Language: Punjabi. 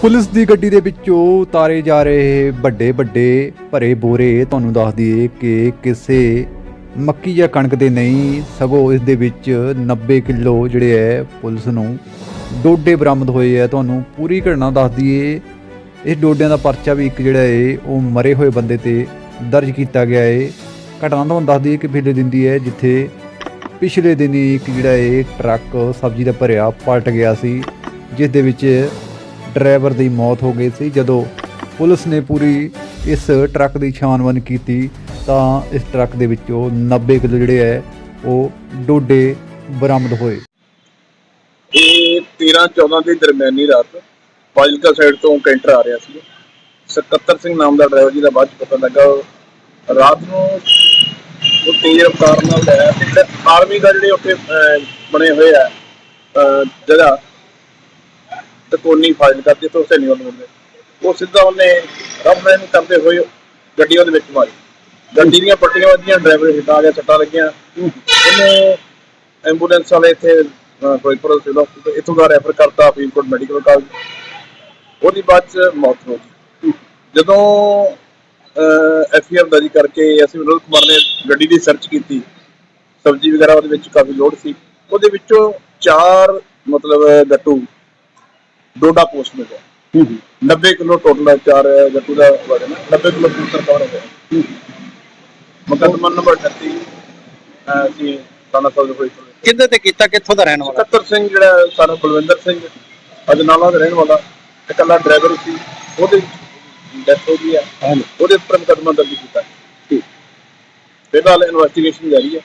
ਪੁਲਿਸ ਦੀ ਗੱਡੀ ਦੇ ਵਿੱਚੋਂ ਉਤਾਰੇ ਜਾ ਰਹੇ ਵੱਡੇ ਵੱਡੇ ਭਰੇ ਬੋਰੇ ਤੁਹਾਨੂੰ ਦੱਸ ਦਈਏ ਕਿ ਕਿਸੇ ਮੱਕੀ ਜਾਂ ਕਣਕ ਦੇ ਨਹੀਂ, ਸਗੋਂ ਇਸ ਦੇ ਵਿੱਚ 90 ਕਿਲੋ ਜਿਹੜੇ ਹੈ ਪੁਲਿਸ ਨੂੰ ਡੋਡੇ ਬਰਾਮਦ ਹੋਏ ਹੈ। ਤੁਹਾਨੂੰ ਪੂਰੀ ਘਟਨਾ ਦੱਸ ਦਈਏ, ਇਸ ਡੋਡਿਆਂ ਦਾ ਪਰਚਾ ਵੀ ਇੱਕ ਜਿਹੜਾ ਹੈ, ਉਹ ਮਰੇ ਹੋਏ ਬੰਦੇ ਤੇ ਦਰਜ ਕੀਤਾ ਗਿਆ ਏ ਘਟਨਾ ਤੁਹਾਨੂੰ ਦੱਸ ਦਈਏ ਕਿ ਪਿਛਲੇ ਦਿਨ ਦੀ ਹੈ, ਜਿੱਥੇ ਪਿਛਲੇ ਦਿਨ ਹੀ ਇੱਕ ਜਿਹੜਾ ਇਹ ਟਰੱਕ ਸਬਜ਼ੀ ਦਾ ਭਰਿਆ ਪਲਟ ਗਿਆ ਸੀ, ਜਿਸ ਦੇ ਵਿੱਚ ਡਰਾਈਵਰ ਦੀ ਮੌਤ ਹੋ ਗਈ ਸੀ। ਜਦੋਂ ਪੁਲਿਸ ਨੇ ਪੂਰੀ ਇਸ ਟਰੱਕ ਦੀ ਛਾਣਬੀਨ ਕੀਤੀ, ਤਾਂ ਇਸ ਟਰੱਕ ਦੇ ਵਿੱਚੋਂ 90 ਕਿਲੋ ਜਿਹੜੇ ਹੈ, ਉਹ ਡੋਡੇ ਬਰਾਮਦ ਹੋਏ। ਇਹ 13 14 ਦੀ ਦਰਮਿਆਨੀ ਰਾਤ ਫਾਜ਼ਿਲਕਾ ਸਾਈਡ ਤੋਂ ਕੈਂਟਰ ਆ ਰਿਹਾ ਸੀ। ਸਕੱਤਰ ਸਿੰਘ ਨਾਮ ਦਾ ਡਰਾਈਵਰ ਜੀ ਦਾ ਬਾਅਦ ਚ ਪਤਾ ਲੱਗਾ, ਰਾਤ ਨੂੰ ਉਹ ਤੇਜ਼ ਰਫ਼ਤਾਰ ਨਾਲ ਆਇਆ ਤੇ ਆਰਮੀ ਦਾ ਜਿਹੜੇ ਉੱਥੇ ਬਣੇ ਹੋਏ ਆ ਜਗ੍ਹਾ ਤਕੋਨੀ ਫਾਜ਼ਿਲਕਾ ਤੇ ਤੋਂ ਸੈਨੀ ਵੱਲ ਉਹ ਸਿੱਧਾ ਉਹਨੇ ਰਫ ਲਾਈਨ ਕਰਦੇ ਹੋਏ ਗੱਡੀ ਉਹਦੇ ਵਿੱਚ ਮਾਰੀ। ਗੱਡੀ ਦੀਆਂ ਪੱਟੀਆਂ ਵੱਜੀਆਂ, ਡਰਾਈਵਰ ਹਿੱਟ ਗਿਆ ਸੱਟਾਂ ਲੱਗੀਆਂ। ਉਹਨੇ ਐਂਬੂਲੈਂਸ ਵਾਲੇ ਇੱਥੇ ਫਿਰੋਜ਼ਪੁਰ ਸਿਵਲ ਹਸਪੀਟਲ ਇੱਥੋਂ ਦਾ ਰੈਫਰ ਕਰਤਾ, ਫਰੀਦਕੋਟ ਮੈਡੀਕਲ ਕਾਲਜ। ਉਹਦੀ ਬਾਅਦ ਚ ਮੌਤ ਹੋ ਗਈ। ਜਦੋਂ ਐਫ ਆਰ ਦਰਜ ਕਰਕੇ ਅਸੀਂ ਵਿਨੋਦ ਕੁਮਾਰ ਨੇ ਗੱਡੀ ਦੀ ਸਰਚ ਕੀਤੀ, ਸਬਜ਼ੀ ਵਗੈਰਾ ਉਹਦੇ ਵਿੱਚ ਕਾਫੀ ਲੋਡ ਸੀ। ਉਹਦੇ ਵਿੱਚੋਂ ਚਾਰ ਮਤਲਬ ਗੱਟੂ ਡੋਡਾ ਪੋਸਟ ਮਿਲਿਆ। 90 ਕਿਲੋ ਟੋਟਲ ਚਾਰ ਗੱਟੂ ਦਾ ਵਜਨ ਹੈ 90 ਕਿਲੋ ਪੂਸਰ ਕਵਰ ਹੋ ਗਿਆ। ਮੁਕੱਦਮਾ ਨੰਬਰ 38 ਅਹ, ਅਸੀਂ ਥਾਣਾ ਸਾਹਿਬ ਹੋਈ ਕਿੱਦੇ ਤੇ ਕੀਤਾ ਕਿੱਥੋਂ ਦਾ ਰਹਿਣ ਵਾਲਾ? ਸਕੱਤਰ ਸਿੰਘ ਜਿਹੜਾ ਸਾਰਾ ਬਲਵਿੰਦਰ ਸਿੰਘ ਅਜਨਾਲਾ ਦਾ ਰਹਿਣ ਵਾਲਾ ਇਕੱਲਾ ਡਰਾਈਵਰ ਸੀ ਉਹਦੇ ਡੈਥ ਹੋ ਗਈ ਆ ਉਹਦੇ ਉੱਪਰ ਮੁਕੱਦਮਾ ਦਰਜ ਕੀਤਾ। ਫਿਲਹਾਲ ਇਨਵੈਸਟੀਗੇਸ਼ਨ ਜਾਰੀ ਹੈ।